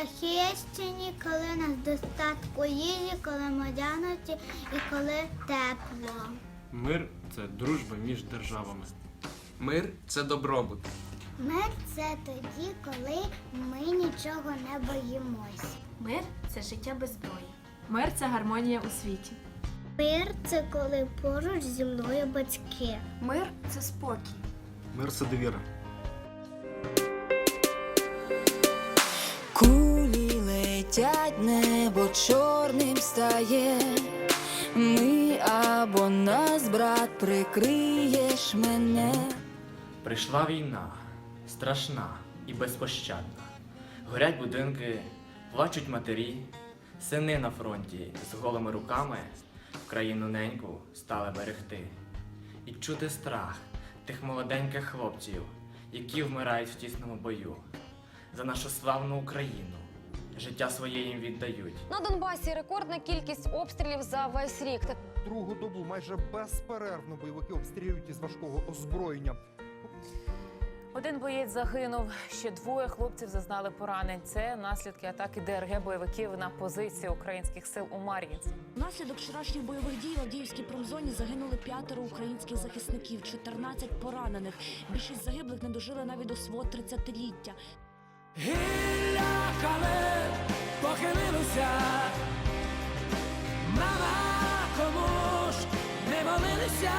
захищені, коли нас достатку їжі, коли ми одягнуті і коли тепло. Мир це дружба між державами. Мир це добробут. Мир це тоді, коли ми нічого не боїмось. Мир це життя без зброї. Мир це гармонія у світі. Мир це коли поруч зі мною батьки. Мир це спокій. Мир це довіра. Летять, небо чорним стає. Ми або нас, брат, прикриєш мене. Прийшла війна, страшна і безпощадна. Горять будинки, плачуть матері, сини на фронті з голими руками в країну неньку стали берегти. І чути страх тих молоденьких хлопців, які вмирають в тісному бою. За нашу славну Україну життя своє їм віддають. На Донбасі рекордна кількість обстрілів за весь рік. Другу добу майже безперервно бойовики обстрілюють із важкого озброєння. Один боєць загинув, ще двоє хлопців зазнали поранень. Це наслідки атаки ДРГ бойовиків на позиції українських сил у Мар'їнці. Внаслідок вчорашніх бойових дій в Авдіївській промзоні загинули п'ятеро українських захисників, 14 поранених. Більшість загиблих не дожили навіть до свого 30-ліття. Гілля калин похилилося. Мама, кому ж не молилися?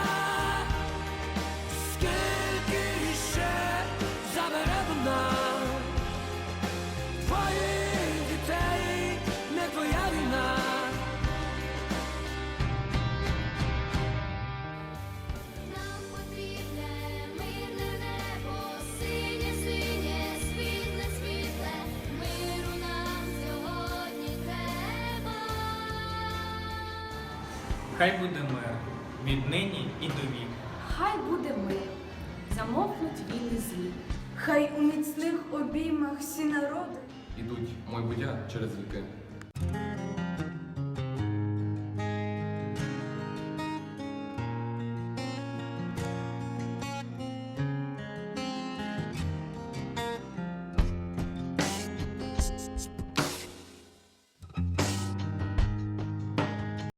Хай буде мир віднині і до віку. Хай буде мир, замовкнуть війни злі. Хай у міцних обіймах всі народи Ідуть майбуття через віки.